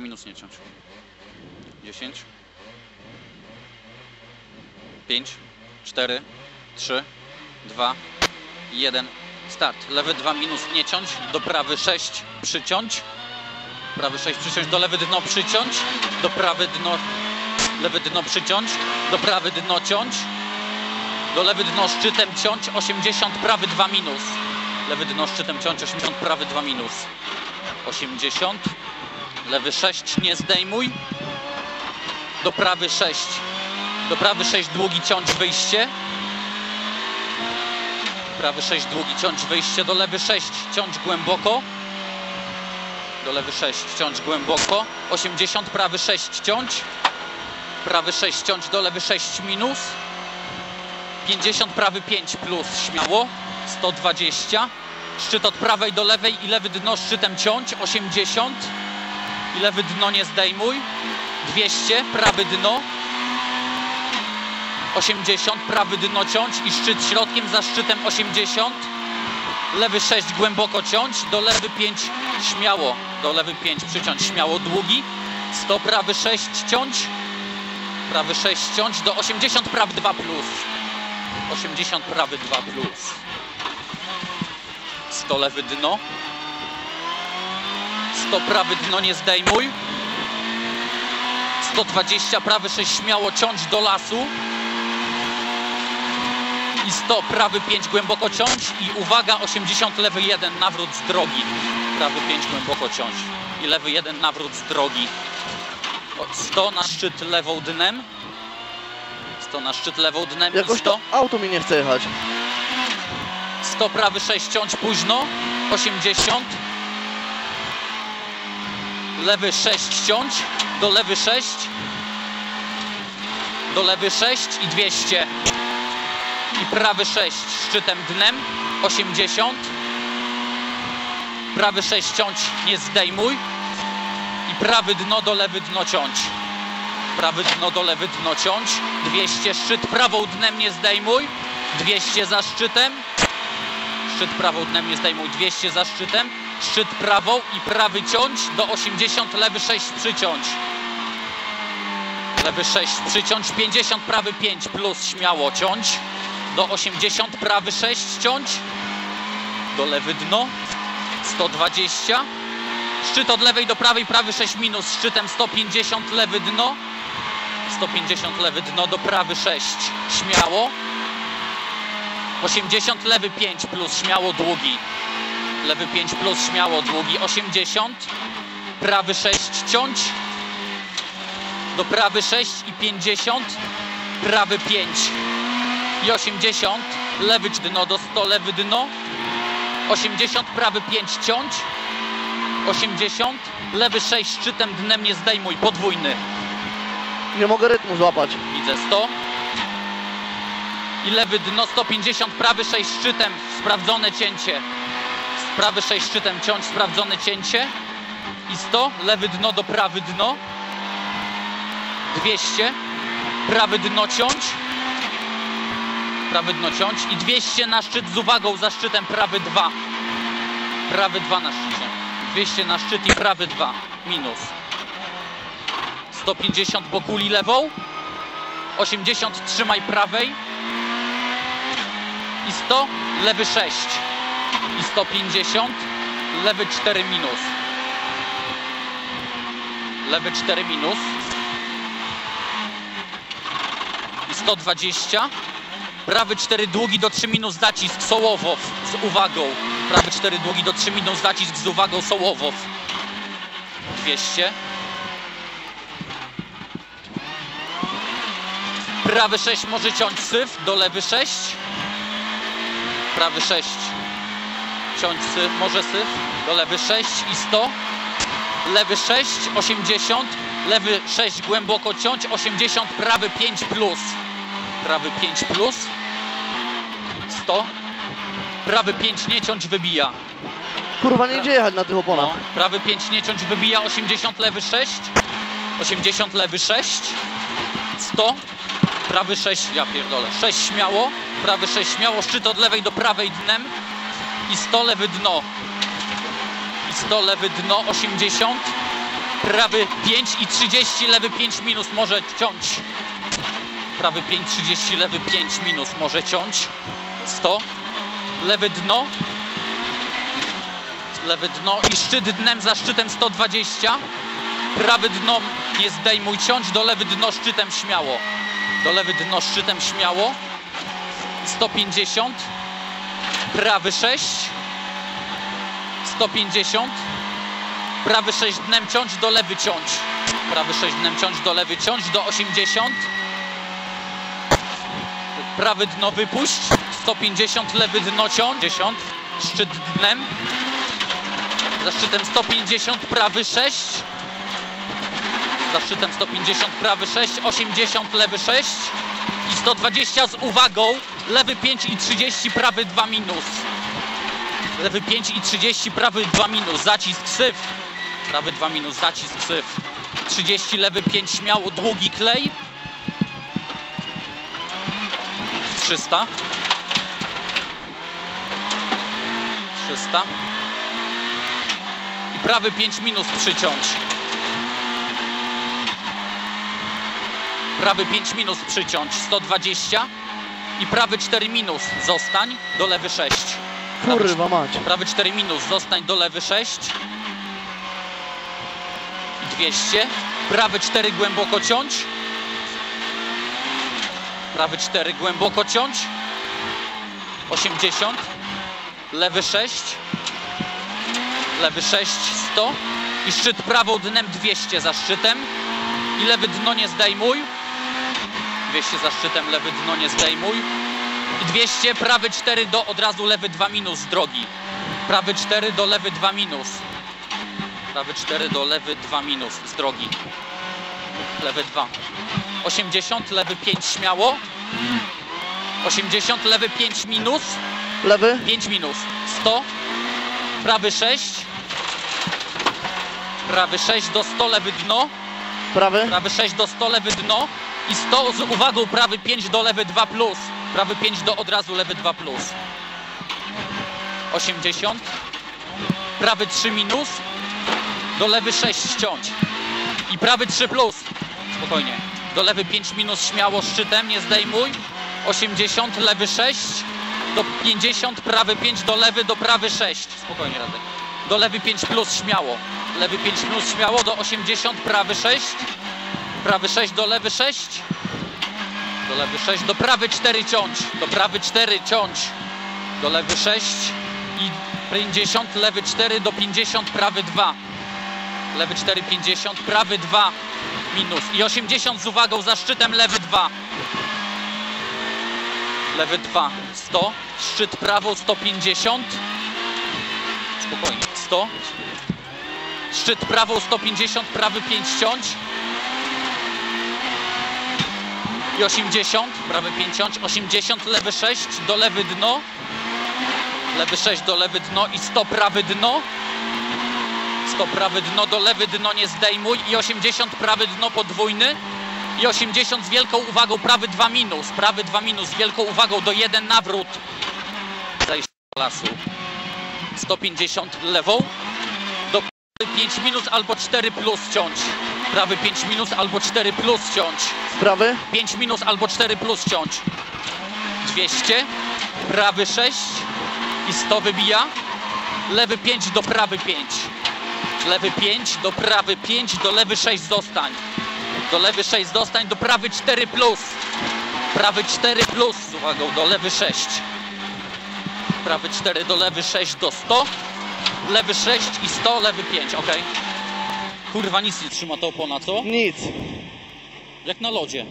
minus nie ciąć. 10 5 4 3 2 1 Start. Lewy 2 minus nie ciąć, do prawy 6 przyciąć. Prawy 6 przyciąć, do lewy dno przyciąć, do prawy dno lewy dno przyciąć, do prawy dno ciąć, do lewy dno szczytem ciąć, 80 prawy 2 minus. Lewy dno szczytem ciąć, 80 prawy 2 minus. 80 lewy 6 nie zdejmuj. Do prawy 6. Do prawy 6 długi ciąć wyjście. Prawy 6 długi ciąć wyjście, do lewy 6 ciąć głęboko. Do lewy 6 ciąć głęboko. 80 prawy 6 ciąć. Prawy 6 ciąć do lewy 6 minus. 50 prawy 5 plus śmiało. 120. Szczyt od prawej do lewej i lewy dno szczytem ciąć. 80. I lewy dno nie zdejmuj. 200 prawy dno. 80 prawy dno ciąć i szczyt środkiem za szczytem 80. Lewy 6 głęboko ciąć, do lewy 5 śmiało, do lewy 5 przyciąć śmiało długi. 100 prawy 6 ciąć. Prawy 6 ciąć do 80 prawy 2 plus. 80 prawy 2 plus. 100 lewy dno. 100 prawy dno nie zdejmuj. 120 prawy 6 śmiało ciąć do lasu. I 100 prawy 5 głęboko ciąć i uwaga 80 lewy 1 nawrót z drogi. Prawy 5 głęboko ciąć i lewy 1 nawrót z drogi. O, 100 na szczyt lewą dnem. 100 na szczyt lewą dnem Jakoś 100. to auto mi nie chce jechać. 100 prawy 6 ciąć późno, 80 lewy 6 ciąć, do lewy 6 do lewy 6 i 200 i prawy 6 szczytem dnem 80 prawy 6 ciąć nie zdejmuj. I prawy dno do lewy dno ciąć. Prawy dno do lewy dno ciąć 200 szczyt prawą dnem nie zdejmuj 200 za szczytem. Szczyt prawą dnem nie zdejmuj 200 za szczytem. Szczyt prawą i prawy ciąć do 80, lewy 6 przyciąć. Lewy 6 przyciąć, 50 prawy 5 plus śmiało ciąć. Do 80 prawy 6 ciąć. Do lewy dno 120. Szczyt od lewej do prawej, prawy 6 minus, szczytem 150 lewy dno. 150 lewy dno do prawy 6 śmiało. 80 lewy 5 plus śmiało długi. Lewy 5 plus śmiało długi. 80. Prawy 6 ciąć. Do prawy 6 i 50. Prawy 5 i 80. Lewy dno do 100 lewy dno. 80 prawy 5 ciąć. 80 lewy 6 szczytem dnem nie zdejmuj. Podwójny. Nie mogę rytmu złapać. Widzę 100. I lewy dno 150, prawy 6 szczytem, sprawdzone cięcie. Prawy 6 szczytem ciąć, sprawdzone cięcie. I 100, lewy dno do prawy dno. 200, prawy dno ciąć. Prawy dno ciąć i 200 na szczyt z uwagą za szczytem prawy 2. Prawy 2 na szczycie. 200 na szczyt i prawy 2 minus. 150 po kuli lewą. 80 trzymaj prawej i 100 lewy 6 i 150 lewy 4 minus. Lewy 4 minus. I 120 prawy 4 długi do 3 minus zacisk Sołowow z uwagą. Prawy 4 długi do 3 minus zacisk z uwagą Sołowow. 200 prawy 6 może ciąć syf do lewy 6 prawy 6 syf, może syf? Do lewy 6 i 100 lewy 6, 80 lewy 6 głęboko ciąć 80, prawy 5 plus. Prawy 5 plus. 100 prawy 5 nie ciąć wybija. Kurwa, nie idzie jechać na tych oponach. no, prawy 5 nie ciąć wybija 80 lewy 6 80 lewy 6 100 prawy 6 ja pierdolę. 6 śmiało. Prawy 6 śmiało szczyt od lewej do prawej dnem i 100 lewy dno i 100 lewy dno 80 prawy 5 i 30, lewy 5 minus może ciąć. Prawy 5, 30, lewy 5 minus może ciąć. 100, lewy dno, lewy dno i szczyt dnem za szczytem 120. Prawy dno nie zdejmuj, ciąć do lewy dno szczytem śmiało. Do lewy dno szczytem śmiało. 150. Prawy 6. 150. Prawy 6 dnem ciąć, do lewy ciąć. Prawy 6 dnem ciąć, do lewy ciąć, do 80. Prawy dno wypuść. 150, lewy dno ciąć. 10. Szczyt dnem. Za szczytem 150, prawy 6. Za szczytem 150, prawy 6, 80, lewy 6 i 120 z uwagą, lewy 5 i 30, prawy 2 minus. Lewy 5 i 30, prawy 2 minus, zacisk syf. Prawy 2 minus, zacisk syf. 30, lewy 5 śmiało, długi klej. 300. 300. I prawy 5 minus przyciąć. prawy 5 minus przyciąć 120 i prawy 4 minus zostań do lewy 6 prawy, Kurwa mać. prawy 4 minus zostań do lewy 6 i 200 prawy 4 głęboko ciąć. Prawy 4 głęboko ciąć. 80 lewy 6 lewy 6 100 i szczyt prawą dnem 200 za szczytem. I lewy dno nie zdejmuj 200 za szczytem, lewy dno nie zdejmuj. I 200, prawy 4 do od razu lewy 2 minus z drogi. Prawy 4 do lewy 2 minus. Prawy 4 do lewy 2 minus z drogi. Lewy 2. 80, lewy 5 śmiało. 80, lewy 5 minus. Lewy, 5 minus. 100. Prawy 6. Prawy 6 do 100, lewy dno. prawy, Prawy 6 do 100, lewy dno. I 100 z uwagą, prawy 5 do lewy 2 plus. Prawy 5 do od razu lewy 2 plus. 80. Prawy 3 minus. Do lewy 6 ściąć. I prawy 3 plus. Spokojnie. Do lewy 5 minus śmiało szczytem, nie zdejmuj. 80, lewy 6. Do 50, prawy 5 do lewy, do prawy 6. Spokojnie, Radek. Do lewy 5 plus śmiało. Lewy 5 plus śmiało, do 80, prawy 6. Prawy 6 do lewy 6. Do lewy 6, do prawy 4 ciąć. Do prawy 4 ciąć. Do lewy 6 i 50, lewy 4 do 50, prawy 2. Lewy 4, 50, prawy 2 minus. I 80 z uwagą za szczytem, lewy 2. Lewy 2, 100. Szczyt prawą 150. Spokojnie, 100. Szczyt prawą 150, prawy 5 ciąć. I 80, prawy 5 ciąć, 80, lewy 6, do lewy dno. Lewy 6 do lewy dno i 100 prawy dno. 100 prawy dno do lewy dno nie zdejmuj i 80 prawy dno podwójny. I 80 z wielką uwagą prawy 2 minus, prawy 2 minus z wielką uwagą do 1 nawrót. Zejść do lasu. 150 lewą. Do prawy 5 minus albo 4 plus ciąć. Prawy 5 minus albo 4 plus ciąć. prawy, 5 minus albo 4 plus ciąć. 200, prawy 6 i 100 wybija. Lewy 5 do prawy 5. Lewy 5 do prawy 5, do lewy 6 zostań. Do lewy 6 zostań, do prawy 4 plus. Prawy 4 plus z uwagą do lewy 6. Prawy 4 do lewy 6 do 100. Lewy 6 i 100, lewy 5, ok. Kurwa nic nie trzyma ta opona, co? nic. Jak na lodzie.